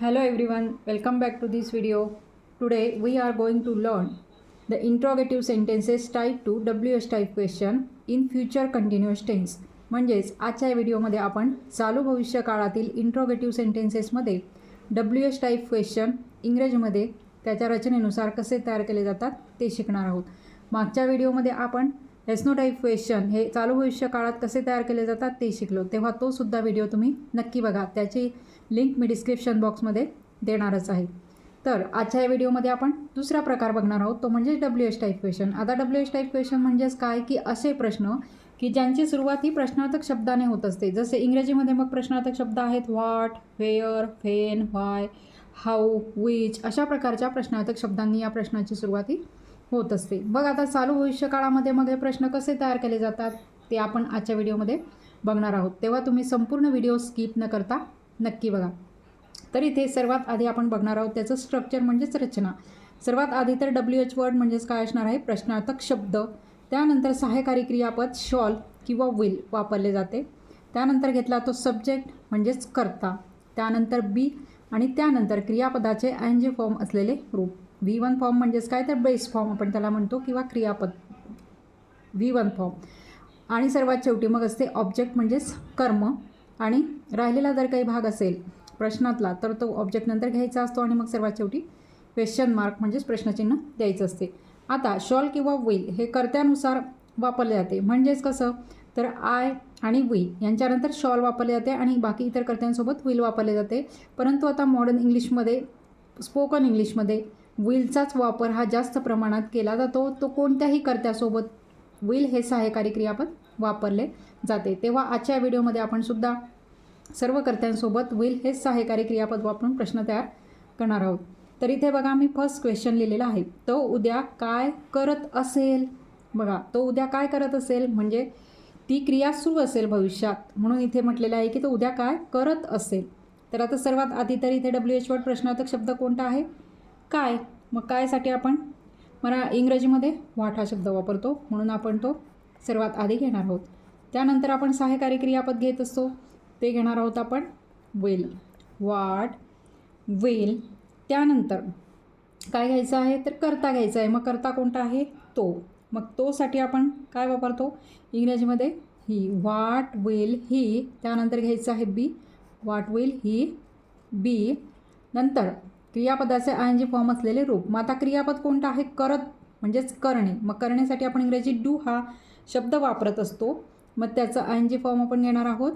Hello everyone, welcome back to this video. Today we are going to learn the interrogative sentences type to WH type question in future continuous tense. म्हणजेच आजच्या व्हिडिओमध्ये आपण चालू भविष्य काळातील interrogative सेंटेन्सेसमध्ये W H type question इंग्रजीमध्ये त्याच्या रचनेनुसार कसे तयार केले जातात ते शिकणार आहोत मागच्या व्हिडिओमध्ये आपण एस्नो टाईप क्वेश्चन हे चालू भविष्य काळात कसे तयार केले जातात ते शिकलो तेव्हा तो सुद्धा व्हिडिओ तुम्ही नक्की बघा त्याची लिंक मी डिस्क्रिप्शन बॉक्समध्ये देणारच आहे. तर आजच्या या व्हिडिओमध्ये आपण दुसरा प्रकार बघणार आहोत तो म्हणजे डब्ल्यू एच टाईप क्वेश्चन आता डब्ल्यू एच टाईप क्वेश्चन म्हणजेच काय? की असे प्रश्न की ज्यांची सुरुवात ही प्रश्नार्थक शब्दाने होत असते. जसे इंग्रजीमध्ये मग प्रश्नार्थक शब्द आहेत what where when why how which अशा प्रकारच्या प्रश्नार्थक शब्दांनी या प्रश्नाची सुरुवात ही होत असते. बघ आता चालू भविष्यकाळामध्ये मग हे प्रश्न कसे तयार केले जातात ते आपण आजच्या व्हिडिओमध्ये बघणार आहोत. तेव्हा तुम्ही संपूर्ण व्हिडिओ स्किप न करता नक्की बघा. तर इथे सर्वात आधी आपण बघणार आहोत त्याचं स्ट्रक्चर म्हणजेच रचना. सर्वात आधी तर डब्ल्यू एच वर्ड म्हणजेच काय असणार आहे? प्रश्नार्थक शब्द. त्यानंतर सहायकारी क्रियापद शॉल किंवा विल वापरले जाते. त्यानंतर घेतला तो सब्जेक्ट म्हणजेच कर्ता. त्यानंतर बी आणि त्यानंतर क्रियापदाचे एन जे फॉर्म असलेले रूप. व्ही वन फॉर्म म्हणजेच काय? तर बेस फॉर्म आपण त्याला म्हणतो किंवा क्रियापद. व्ही वन फॉर्म आणि सर्वात शेवटी मग असते ऑब्जेक्ट म्हणजेच कर्म. आणि राहिलेला जर काही भाग असेल प्रश्नातला तर तो ऑब्जेक्ट नंतर घ्यायचा असतो आणि मग सर्वात शेवटी क्वेश्चन मार्क म्हणजेच प्रश्नचिन्ह द्यायचं असते. आता शॉल किंवा विल हे कर्त्यानुसार वापरले जाते. म्हणजेच कसं? तर आय आणि वी यांच्यानंतर शॉल वापरले जाते आणि बाकी इतर कर्त्यांसोबत विल वापरले जाते. परंतु आता मॉडर्न इंग्लिशमध्ये स्पोकन इंग्लिशमध्ये विलचाच वापर हा जास्त प्रमाणात केला जातो. तो कोणत्याही कर्त्यासोबत विल हे सहाय्यकारी क्रियापद वापरले जाते. तेव्हा आजच्या व्हिडिओमध्ये आपण सुद्धा सर्व कर्त्यांसोबत विल हेच सहाय्यकारी क्रियापद वापरून प्रश्न तयार करणार आहोत. तर इथे बघा मी फर्स्ट क्वेश्चन लिहिलेला आहे. तो उद्या काय करत असेल? बघा तो उद्या काय करत असेल? म्हणजे ती क्रिया सुरू असेल भविष्यात. म्हणून इथे म्हटलेलं आहे की तो उद्या काय करत असेल? तर आता सर्वात आधी तर इथे डब्ल्यू एच वर्ड प्रश्नार्थक शब्द कोणता आहे? काय? मग कायसाठी आपण मला इंग्रजीमध्ये वाट हा शब्द वापरतो. म्हणून आपण तो सर्वात आधी घेणार आहोत. त्यानंतर आपण सहाय्यकारी क्रियापद घेत असतो. ते घेणार आहोत आपण वेल वाट वेल त्यानंतर काय घ्यायचं आहे? तर करता घ्यायचं आहे. मग करता कोणता आहे? तो. मग तोसाठी आपण काय वापरतो? इंग्रजीमध्ये ही वाट वेल ही त्यानंतर घ्यायचं आहे बी वाट वेल ही बी नंतर क्रियापदाचे आय एन जी फॉर्म असलेले रूप. मग आता क्रियापद कोणतं आहे? करत म्हणजेच करणे. मग करण्यासाठी आपण इंग्रजी डू हा शब्द वापरत असतो. मग त्याचं आय एन जी फॉर्म आपण घेणार आहोत.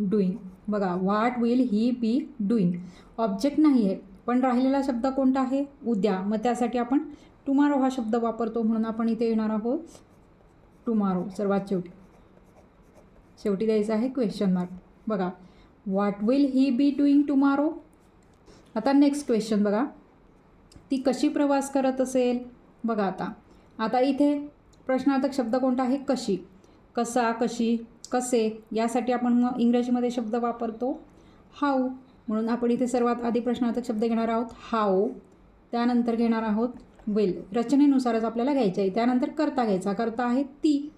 डुईंग बघा what will he be doing object नाही आहे पण राहिलेला शब्द कोणता आहे? उद्या. मग त्यासाठी आपण टुमारो हा शब्द वापरतो म्हणून आपण इथे येणार आहोत. टुमारो सर्वात शेवटी. शेवटी द्यायचं आहे क्वेश्चन मार्क बघा what will he be doing tomorrow आता नेक्स्ट क्वेश्चन बघा. ती कशी प्रवास करत असेल? बघा आता. आता इथे प्रश्नार्थक शब्द कोणता आहे? कशी. कसा कशी कसे यासाठी आपण मग इंग्रजीमध्ये शब्द वापरतो. हाऊ म्हणून आपण इथे सर्वात आधी प्रश्नार्थक शब्द घेणार आहोत. हाऊ. त्यानंतर घेणार आहोत वेल रचनेनुसारच आपल्याला घ्यायचं आहे. त्यानंतर करता घ्यायचा. करता आहे ती.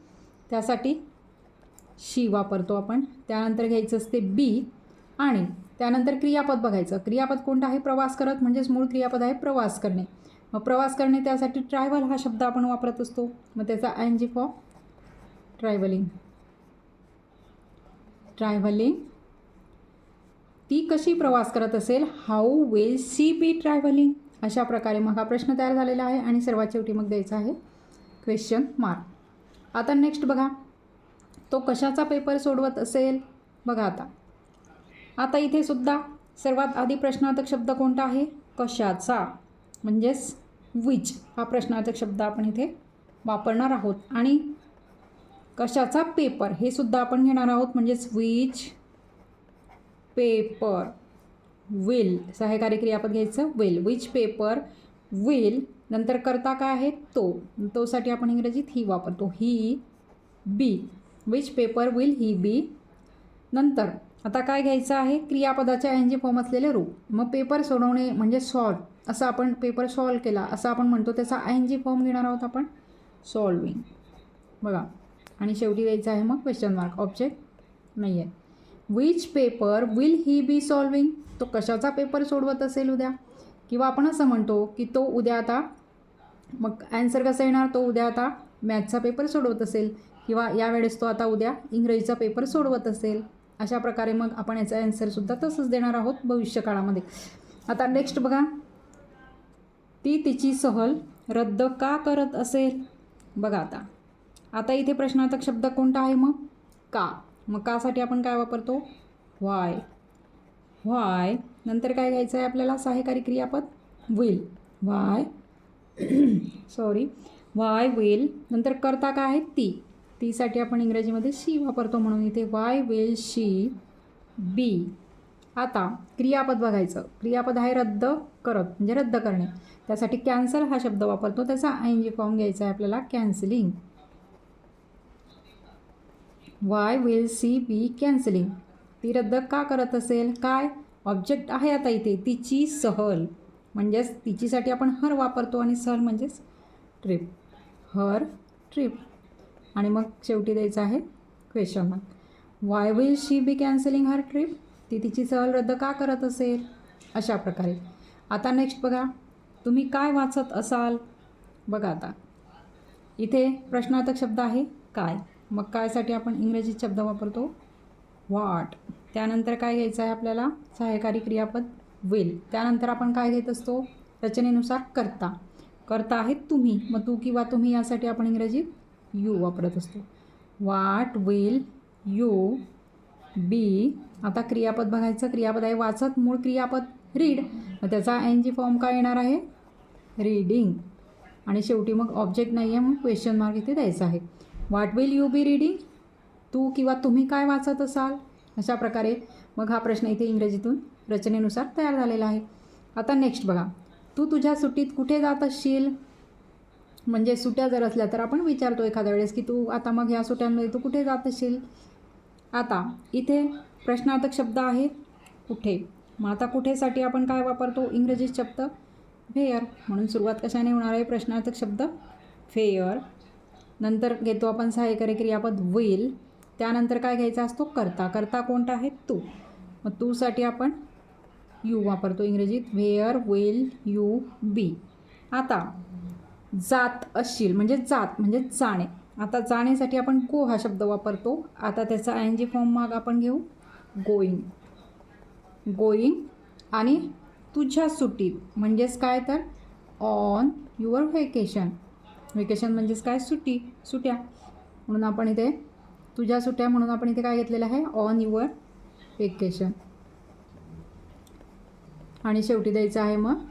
त्यासाठी शी वापरतो आपण. त्यानंतर घ्यायचं असते बी आणि त्यानंतर क्रियापद बघायचं. क्रियापद कोणतं आहे? प्रवास करत म्हणजेच मूळ क्रियापद आहे प्रवास करणे. मग प्रवास करणे त्यासाठी ट्रॅव्हल हा शब्द आपण वापरत असतो. मग त्याचा N G for travelling travelling ती कशी प्रवास करत असेल? How will she be travelling अशा प्रकारे मग हा प्रश्न तयार झालेला आहे आणि सर्वात शेवटी मग द्यायचा आहे क्वेश्चन मार्क आता नेक्स्ट बघा. तो कशाचा पेपर सोडवत असेल? बघा आता. आता इथे सुद्धा सर्वात आधी प्रश्नार्थक शब्द कोणता आहे? कशाचा. म्हणजेच विच हा प्रश्नार्थक शब्द आपण इथे वापरणार आहोत. आणि कशाचा पेपर हे सुद्धा आपण घेणार आहोत. म्हणजेच विच पेपर विल सहायकारी क्रियापद घ्यायचं. विल विच पेपर विल नंतर करता काय आहे? तो. तोसाठी आपण इंग्रजीत ही वापरतो. He be which paper will he be नंतर आता काय घ्यायचं आहे? क्रियापदाच्या एन जी फॉर्म असलेले रूप मग पेपर सोडवणे म्हणजे सॉल्व असं आपण पेपर सॉल्व केला असं आपण म्हणतो त्याचा एन जी फॉर्म घेणार आहोत आपण सॉल्विंग बघा आणि शेवटी द्यायचं आहे मग क्वेश्चन मार्क ऑब्जेक्ट नाही आहे which paper will he be solving तो कशाचा पेपर सोडवत असेल उद्या? किंवा आपण असं म्हणतो की तो उद्या आता मग ॲन्सर कसा येणार? तो उद्या आता मॅथचा पेपर सोडवत असेल. किंवा यावेळेस तो आता उद्या इंग्रजीचा पेपर सोडवत असेल. अशा प्रकारे मग आपण याचा ॲन्सरसुद्धा तसंच देणार आहोत भविष्यकाळामध्ये. आता नेक्स्ट बघा. ती तिची सहल रद्द का करत असेल? बघा आता. आता इथे प्रश्नार्थक शब्द कोणता आहे मग? का. मग कासाठी आपण काय वापरतो? व्हाय. व्हाय. नंतर काय घ्यायचं आहे आपल्याला? सहाय्यकारी क्रियापद? Will why. Sorry why will नंतर करता काय आहे? ती. तीसाठी आपण इंग्रजीमध्ये शी वापरतो म्हणून इथे वाय विल शी बी आता क्रियापद बघायचं. क्रियापद आहे रद्द करत म्हणजे रद्द करणे. त्यासाठी कॅन्सल हा शब्द वापरतो. त्याचा आय जी फॉर्म घ्यायचा आहे आपल्याला cancelling why will she be cancelling ती रद्द का करत असेल? काय? ऑब्जेक्ट आहे आता इथे. तिची सहल. म्हणजेच तिचीसाठी आपण हर वापरतो आणि सहल म्हणजेच ट्रिप हर ट्रिप आणि मग शेवटी द्यायचं आहे question mark why will she be cancelling her trip ती तिची सहल रद्द का करत असेल? अशा प्रकारे. आता नेक्स्ट बघा. तुम्ही काय वाचत असाल? बघा आता. इथे प्रश्नार्थक शब्द आहे काय? मग कायसाठी आपण इंग्रजीत शब्द वापरतो? वाट त्यानंतर काय घ्यायचं आहे आपल्याला? सहाय्यकारी क्रियापद विल त्यानंतर आपण काय घेत असतो? रचनेनुसार करता. करता आहे तुम्ही. मग तू किंवा तुम्ही यासाठी आपण इंग्रजीत यू वापरत असतो. वाट विल यू बी आता क्रियापद बघायचं. क्रियापद आहे वाचत मूळ क्रियापद रीड मग त्याचा एन जी फॉर्म काय येणार आहे? रीडिंग आणि शेवटी मग ऑब्जेक्ट नाही आहे मग क्वेश्चन मार्क इथे द्यायचा आहे. What will you be reading तू किंवा तुम्ही काय वाचत असाल? अशा प्रकारे मग हा प्रश्न इथे इंग्रजीतून रचनेनुसार तयार झालेला आहे. आता नेक्स्ट बघा. तू तुझ्या सुट्टीत कुठे जात असशील? म्हणजे सुट्या जर असल्या तर आपण विचारतो एखाद्या वेळेस की तू आता मग ह्या सुट्यांमध्ये तू कुठे जात असशील? आता इथे प्रश्नार्थक शब्द आहे कुठे? मग आता कुठेसाठी आपण काय वापरतो? इंग्रजी शब्द? फेअर. म्हणून सुरुवात कशाने होणार आहे? प्रश्नार्थक शब्द. फेअर. नंतर घेतो आपण सहाय्यकारी क्रियापद. विल त्यानंतर काय घ्यायचा असतो? करता. करता कोणता आहे? तू. मग तूसाठी आपण यू वापरतो इंग्रजीत. व्हेअर विल यू बी आता जात असशील. म्हणजे जात म्हणजे जाणे. आता जाण्यासाठी आपण गो हा शब्द वापरतो. आता त्याचा एन जी फॉर्म मग आपण घेऊ. गोईंग गोईंग आणि तुझ्या सुट्टीत म्हणजेच काय तर? ऑन युअर व्हेकेशन व्हेकेशन म्हणजेच काय? सुट्टी. सुट्या. म्हणून आपण इथे तुझ्या सुट्या म्हणून आपण इथे काय घेतलेलं आहे? ऑन युअर व्हेकेशन आणि शेवटी द्यायचं आहे मग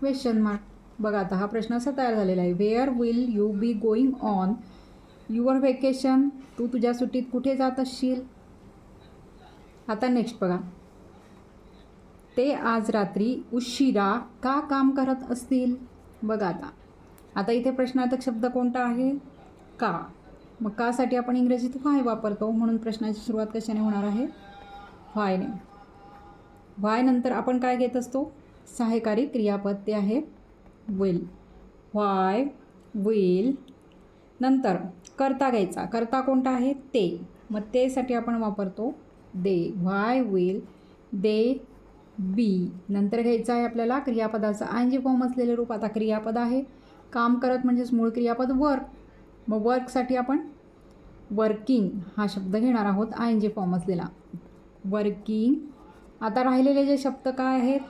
क्वेश्चन मार्क बघा आता हा प्रश्न असा तयार झालेला आहे. Where will you be going on your vacation तू तुझ्या सुट्टीत कुठे जात असशील? आता नेक्स्ट बघा. ते आज रात्री उशिरा का काम करत असतील? बघा आता. आता इथे प्रश्नार्थक शब्द कोणता आहे? का. मग कासाठी आपण इंग्रजीत व्हाय वापरतो? म्हणून प्रश्नाची सुरुवात कशाने होणार आहे? व्हायने व्हाय नंतर आपण काय घेत असतो? सहाय्यकारी क्रियापद ते आहे विल व्हाय विल नंतर करता घ्यायचा. करता कोणता आहे? ते. मग तेसाठी आपण वापरतो दे. व्हाय विल दे बी. नंतर घ्यायचं आहे आपल्याला क्रियापदाचं. आय जी फॉर्म असलेले रूप आता क्रियापद आहे. काम करत म्हणजेच मूळ क्रियापद वर्क मग वर्कसाठी आपण वर्किंग हा शब्द घेणार आहोत आय एन जी फॉर्म असलेला. वर्किंग आता राहिलेले जे शब्द काय आहेत?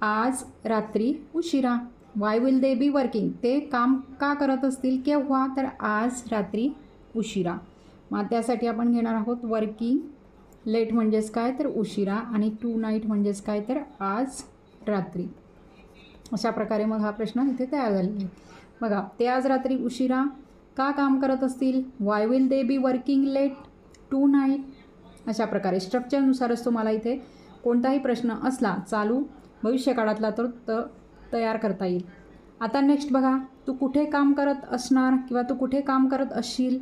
आज रात्री उशिरा. Why will they be working ते काम का करत असतील केव्हा? तर आज रात्री उशिरा. मग त्यासाठी आपण घेणार आहोत वर्किंग लेट म्हणजेच काय? तर उशिरा आणि टू नाईट म्हणजेच काय? तर आज रात्री. अशा प्रकारे मग हा प्रश्न इथे तयार झालेला आहे. बघा ते आज रात्री उशिरा का काम करत असतील? Why will they be working late tonight अशा प्रकारे स्ट्रक्चरनुसारच तुम्हाला इथे कोणताही प्रश्न असला चालू भविष्यकाळातला तर तयार करता येईल. आता नेक्स्ट बघा तू कुठे काम करत असणार किंवा तू कुठे काम करत असशील?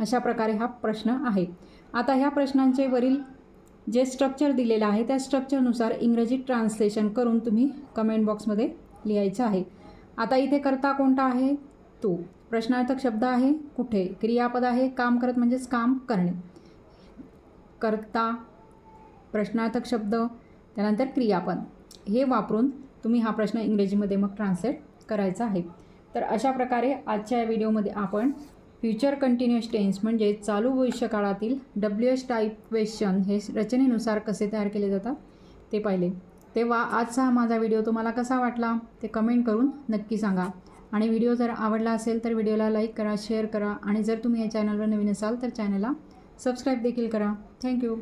अशा प्रकारे हा प्रश्न आहे. आता ह्या प्रश्नांचे वरील जे स्ट्रक्चर दिलेलं आहे त्या स्ट्रक्चरनुसार इंग्रजी ट्रान्सलेशन करून तुम्ही कमेंट बॉक्समध्ये लिहायचं आहे. आता इथे करता कोणता आहे? तू. प्रश्नार्थक शब्द आहे कुठे? क्रियापद आहे काम करत म्हणजेच काम करणे. करता प्रश्नार्थक शब्द त्यानंतर क्रियापद. हे वापरून तुम्ही हा प्रश्न इंग्रजीमध्ये मग ट्रान्सलेट करायचा आहे. तर अशा प्रकारे आजच्या या व्हिडिओमध्ये आपण फ्युचर कंटिन्युअस टेन्स म्हणजे चालू भविष्यकाळातील डब्ल्यू एस टाईप क्वेश्चन हे रचनेनुसार कसे तयार केले जातात ते पाहिले. तेव्हा आजचा हा माझा व्हिडिओ तुम्हाला कसा वाटला ते कमेंट करून नक्की सांगा. आणि व्हिडिओ जर आवडला असेल तर व्हिडिओला लाईक करा शेअर करा आणि जर तुम्ही या चॅनलवर नवीन असाल तर चॅनलला सबस्क्राईब देखील करा. थँक्यू